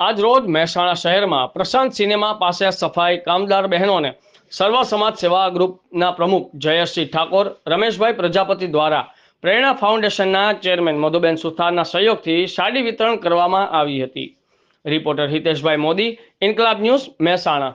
આજ રોજ મહેસાણા શહેરમાં પ્રશાંત સિનેમા પાસે સફાઈ કામદાર બહેનોને સર્વ સમાજ સેવા ગ્રુપના પ્રમુખ જયશ્રી ઠાકોર, રમેશભાઈ પ્રજાપતિ દ્વારા પ્રેરણા ફાઉન્ડેશનના ચેરમેન મધુબેન સુથારના સહયોગથી સાડી વિતરણ કરવામાં આવી હતી. Reporter Hiteshbhai Modi, Inquilab news, Mehsana.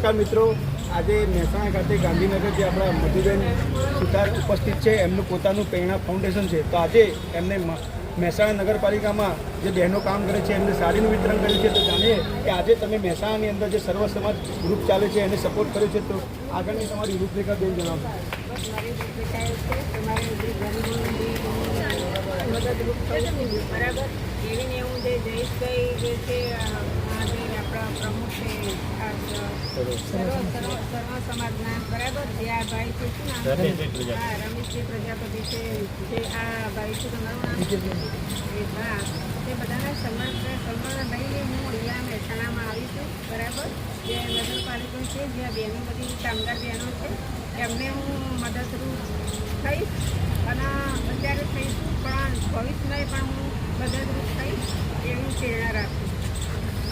નમસ્કાર મિત્રો. આજે મહેસાણા ખાતે ગાંધીનગર જે આપણા મધુબેન સુતાર ઉપસ્થિત છે, એમનું પોતાનું પ્રેરણા ફાઉન્ડેશન છે. તો આજે એમને મહેસાણા નગરપાલિકામાં જે બહેનો કામ કરે છે, એમને સાડીનું વિતરણ કર્યું છે, તો જાણીએ કે આજે તમે મહેસાણાની અંદર જે સર્વ સમાજ ગ્રુપ ચાલે છે, એને સપોર્ટ કર્યો છે, તો આગળની તમારી રૂપરેખા બેન જણાવો. મદદરૂપ છું બરાબર? એવીને હું જે જયેશભાઈ જે છે આપણા પ્રમુખ છે આ સર્વ સર્વ સર્વ સમાજના બરાબર? જે આ ભાઈ છે શું નામ હા રમેશભાઈ પ્રજાપતિ છે જે આ ભાઈ છે તમારું નામ એ હા તે બધાના સન્માન સન્માન લઈને હું અહીંયા મહેસાણામાં આવી છું બરાબર? જે નગરપાલિકા છે જ્યાં બહેનો બધી કામદાર બહેનો છે એમને હું મદદરૂપ થઈશ અને અત્યારે થઈશું પણ ભવિષ્યમાં પણ હું મદદરૂપ થઈશ એવી પ્રેરણા રાખું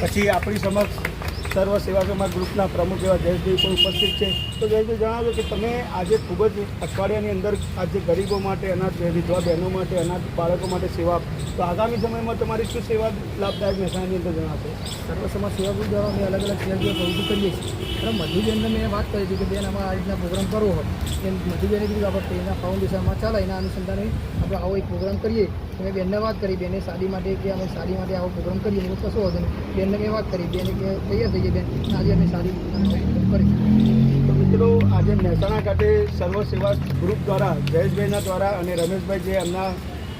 પછી આપણી સમક્ષ સર્વ સેવા સમાજ ગ્રુપના પ્રમુખ એવા જયેશભાઈ પણ ઉપસ્થિત છે. તો જયેશભાઈ જણાવ્યું કે તમે આજે ખૂબ જ અઠવાડિયાની અંદર આજે ગરીબો માટે, અનાથ વિધવા બહેનો માટે, અનાથ બાળકો માટે સેવા તો આગામી સમયમાં તમારી શું સેવા લાભદાયક મહેસાણાની અંદર જણાવશો? સર્વ સમાજ સેવા ગ્રુપ દ્વારા અમે અલગ અલગ સેવા પ્રવૃત્તિ કરીએ છીએ. અને મધુબેનને મેં વાત કરી હતી કે બેન, આમાં આ રીતના પ્રોગ્રામ કરવો હોય એમ મધુબેને કીધું આપણે એના ફાઉન્ડેશનમાં ચાલે, એના અનુસંધાને આપણે આવો એક પ્રોગ્રામ કરીએ. મેં બેનને વાત કરી, બેને શાદી માટે કે અમે શાદી માટે આવો પ્રોગ્રામ કરીએ. એવું કશું હતો નહીં. બેનને મેં વાત કરી, બેને કે તૈયાર થઈ ગઈ બેન. આજે અમે સાડી કરી તો મિત્રો આજે મહેસાણા ખાતે સર્વ સેવા ગ્રુપ દ્વારા જયેશભાઈના દ્વારા અને રમેશભાઈ જે એમના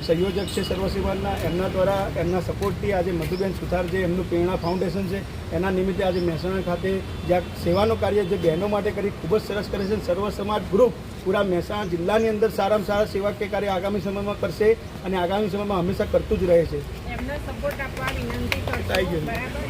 સંયોજક છે સર્વ સેવાના એમના દ્વારા એમના સપોર્ટથી આજે મધુબેન સુથાર જે એમનું પ્રેરણા ફાઉન્ડેશન છે એના નિમિત્તે આજે મહેસાણા ખાતે જ્યાં સેવાનું કાર્ય જે બહેનો માટે કરી ખૂબ જ સરસ કરે છે સર્વ સમાજ ગ્રુપ પૂરા મહેસાણા જિલ્લાની અંદર સારામાં સારા સેવાકીય કાર્ય આગામી સમયમાં કરશે અને આગામી સમયમાં હંમેશા કરતું જ રહે છે. એમને સપોર્ટ આપવા વિનંતી બરાબર?